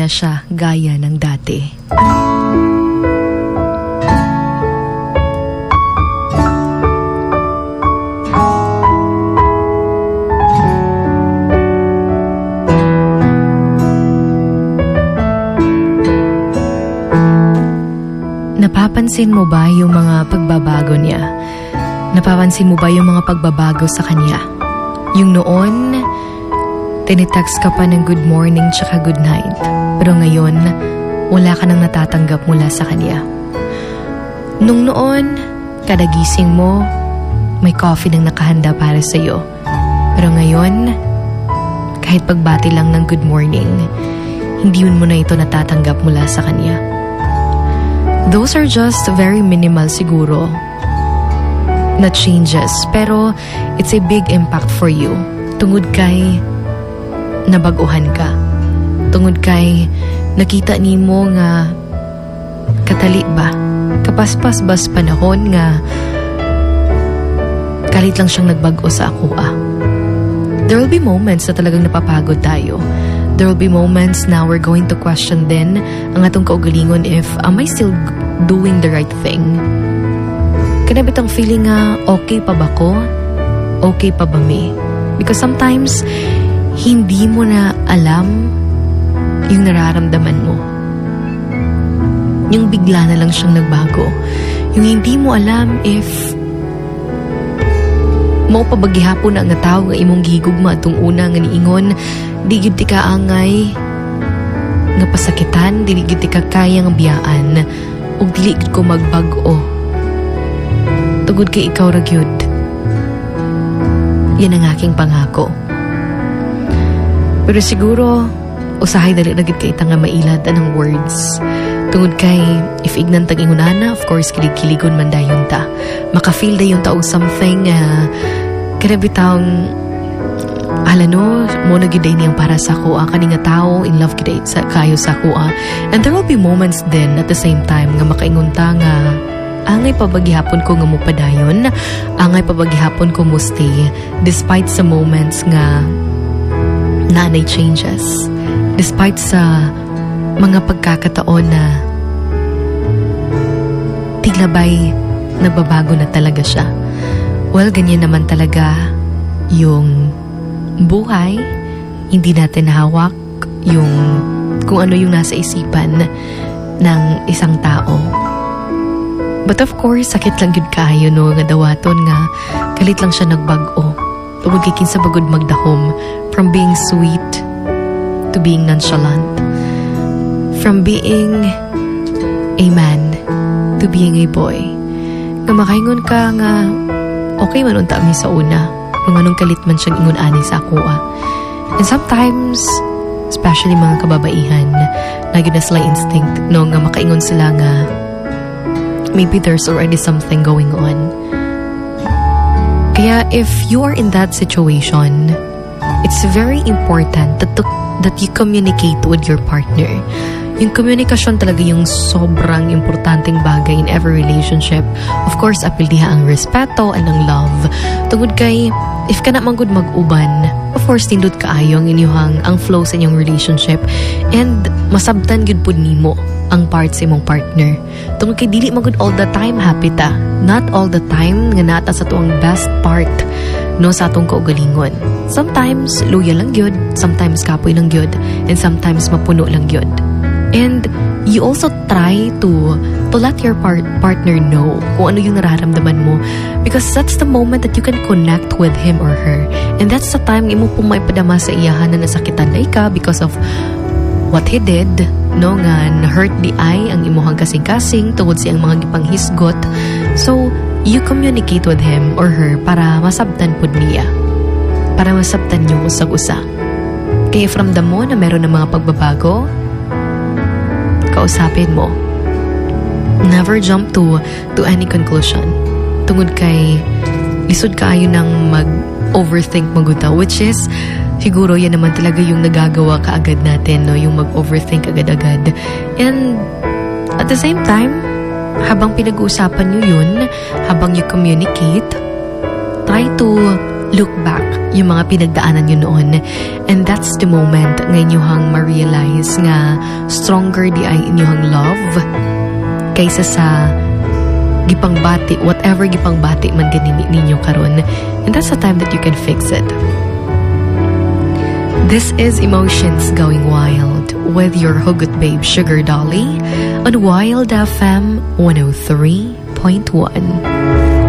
na siya gaya ng dati. Napapansin mo ba yung mga pagbabago niya? Napapansin mo ba yung mga pagbabago sa kanya? Yung noon, tinitext ka pa ng good morning tsaka good night. Pero ngayon, wala ka nang natatanggap mula sa kanya. Nung noon, kada gising mo, may coffee nang nakahanda para sa'yo. Pero ngayon, kahit pagbati lang ng good morning, hindi mo na ito natatanggap mula sa kanya. Those are just very minimal siguro na changes pero it's a big impact for you tungod kay nabaguhan ka. Tungod kay nakita nimo nga katali ba? Kapaspas bas panahon nga kalit lang siyang nagbago sa ako ah. There will be moments na talagang napapagod tayo. There will be moments na we're going to question din ang atong kaugalingon if am I still doing the right thing? Kanabit ang feeling nga okay pa ba ko? Okay pa ba me? Because sometimes hindi mo na alam yung nararamdaman mo. Yung bigla na lang siyang nagbago. Yung hindi mo alam if mo pabaghihapon na nga tao nga imong gihigugma atong una nga niingon di gyud ti ka angay nga pasakitan dili gyud ti ka kaya biyaan ug dili ko magbag-o tugod kay ikaw ra gyud yan ang aking pangako pero siguro usahay dali na gyud kay nga mailad anang words? Tungod kay if ignan tag ingunana of course kilig-kiligon man dayon ta. Maka-feel dayon ta og something uh, kada bitawng ala no mo na gyud niyang para sa ko ang kaninga tao in love gyud sa kayo sa ko and there will be moments then at the same time nga makaingon ta nga angay pabaghihapon ko nga mo padayon? Angay pabaghihapon ko mo stay? Despite sa moments nga nanay changes despite sa mga pagkakataon na tiglabay nagbabago na talaga siya well ganyan naman talaga yung buhay, hindi natin hawak yung kung ano yung nasa isipan ng isang tao. But of course, sakit lang yun kayo no, nga dawaton nga, kalit lang siya nagbag-o. Tungod kay kinsa bagod magdahom from being sweet to being nonchalant. From being a man to being a boy. Nga makaingon ka nga okay man unta mi sa una kung anong kalit man siyang ingon ani sa ako ah. And sometimes, especially mga kababaihan, lagi na sila instinct no nga makaingon sila nga maybe there's already something going on. Kaya if you are in that situation, it's very important that, that you communicate with your partner. Yung communication talaga yung sobrang importanteng bagay in every relationship. Of course, apil diha ang respeto and ang love. Tungod kay, if ka na manggod mag-uban, of course, tindot kaayo ang inyuhang ang flow sa inyong relationship. And masabtan gud pud nimo ang part sa imong partner. Tungod kay dili magud all the time happy ta. Not all the time nga nata sa tuang best part no sa atong kaugalingon. Sometimes luya lang gyud, sometimes kapoy lang gyud, and sometimes mapuno lang gyud. And you also try to to let your par- partner know kung ano yung nararamdaman mo because that's the moment that you can connect with him or her. And that's the time imo pong maipadama sa iyahan na nasakitan na ka because of what he did, no nga na-hurt the eye ang imuhang kasing-kasing tungod siyang mga gipanghisgot. So, you communicate with him or her para masabtan pud niya. Para masabtan niyo usag-usa. Kaya from the mo na meron ng mga pagbabago, kausapin mo. Never jump to to any conclusion. Tungod kay lisod kaayo nang mag-overthink maguta which is siguro yan naman talaga yung nagagawa kaagad natin no yung mag-overthink agad-agad. And at the same time, habang pinag-uusapan nyo yun, habang you communicate, try to look back yung mga pinagdaanan nyo noon. And that's the moment nga inyuhang ma-realize nga stronger di ay inyuhang love kaysa sa gipangbati, whatever gipangbati man ganini ninyo karon. And that's the time that you can fix it. This is Emotions Going Wild with your Hugot Babe Sugar Dolly on Wild FM 103.1.